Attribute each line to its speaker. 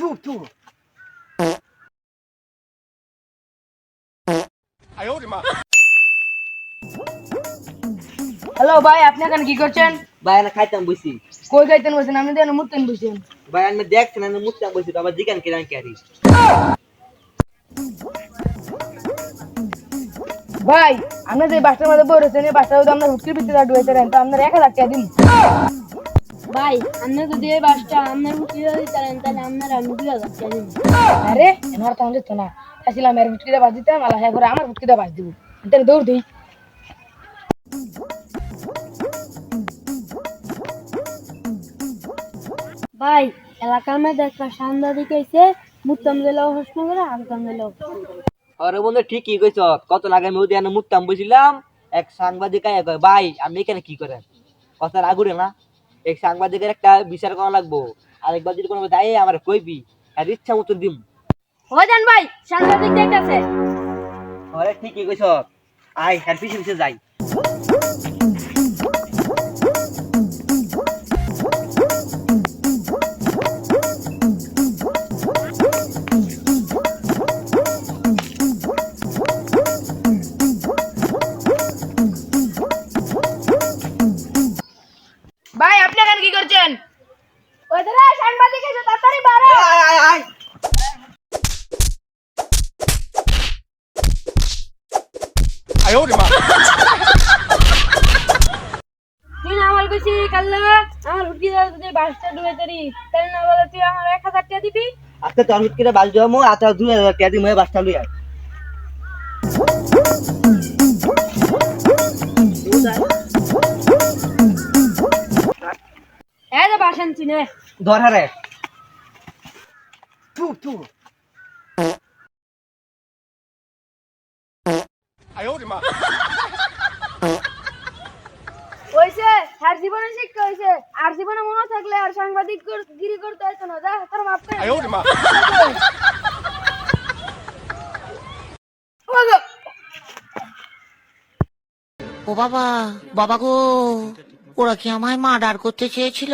Speaker 1: 吐吐。
Speaker 2: hello ভাই আপনি এখন কি করছেন?
Speaker 1: ভাই আমি খাইতাম বসি
Speaker 2: কই গাইতেন বসেন আপনি দেন মুতেন বসেন
Speaker 1: ভাই আমি দেখছেন আমি মুখতাম বসি তো আবার জিগান কিরান ক্যারি?
Speaker 2: ভাই আপনি যে বাসটার মধ্যে বই রয়েছেন এই বাসটা যদি আপনার হুটকির ভিতরে ডুয়েতে দেন তো আপনার এক হাজার টাকা দিন।
Speaker 3: ভাই যদি এই বাসটা আপনার উঠিয়ে দিতেন তাহলে আপনার আমি দুই হাজার টাকা
Speaker 2: আরে আমার তো দিত না। চাইছিলাম এর হুটকিটা বাস দিতে মালা হ্যাঁ করে আমার হুটকিটা বাস দিব। তাহলে দৌড় দিই।
Speaker 3: ভাই এলাকার মধ্যে একটা সাংবাদিক এসে মুত্তম দিলেও প্রশ্ন করে আনতাম দিলেও
Speaker 1: আরে বন্ধু ঠিকই কইছ। কত লাগে আমি ওদিকে মুখতাম বসিলাম এক সাংবাদিক ভাই আপনি এখানে কি করেন? কথা আগুরে না। এক সাংবাদিকের একটা বিচার করা লাগবো। আরেকবার যদি কোনো দায় আমার কইবি। আর ইচ্ছা মতো দিম।
Speaker 3: হজান জান ভাই সাংবাদিক দেখতেছে
Speaker 1: আরে ঠিকই কইছ। আই আর পিছে পিছে যাই।
Speaker 2: করছেন
Speaker 3: ওই ধরে সাংবাদিক এসে তাড়াতাড়ি বাড়ো।
Speaker 1: আয় আয় আয়
Speaker 3: তুই না আমার কইছি কাল্লা আমার উঠি যদি বাসটা ডুবে তরি তাহলে না বলে তুই আমার এক হাজার টাকা দিবি?
Speaker 1: আচ্ছা আচ্ছা দুই হাজার টাকা দিম বাসটা লই আয়।
Speaker 3: বাস আনছি নে
Speaker 1: ধর হারে টু টু
Speaker 3: হইছে আর জীবনে শিক্ষা হইছে। আর জীবনে মনে থাকলে আর সাংবাদিক গিরি করতে হইতো না। যা তোর মাপ করে
Speaker 4: ও বাবা বাবা গো ওরা কি আমায় মার্ডার করতে চেয়েছিল?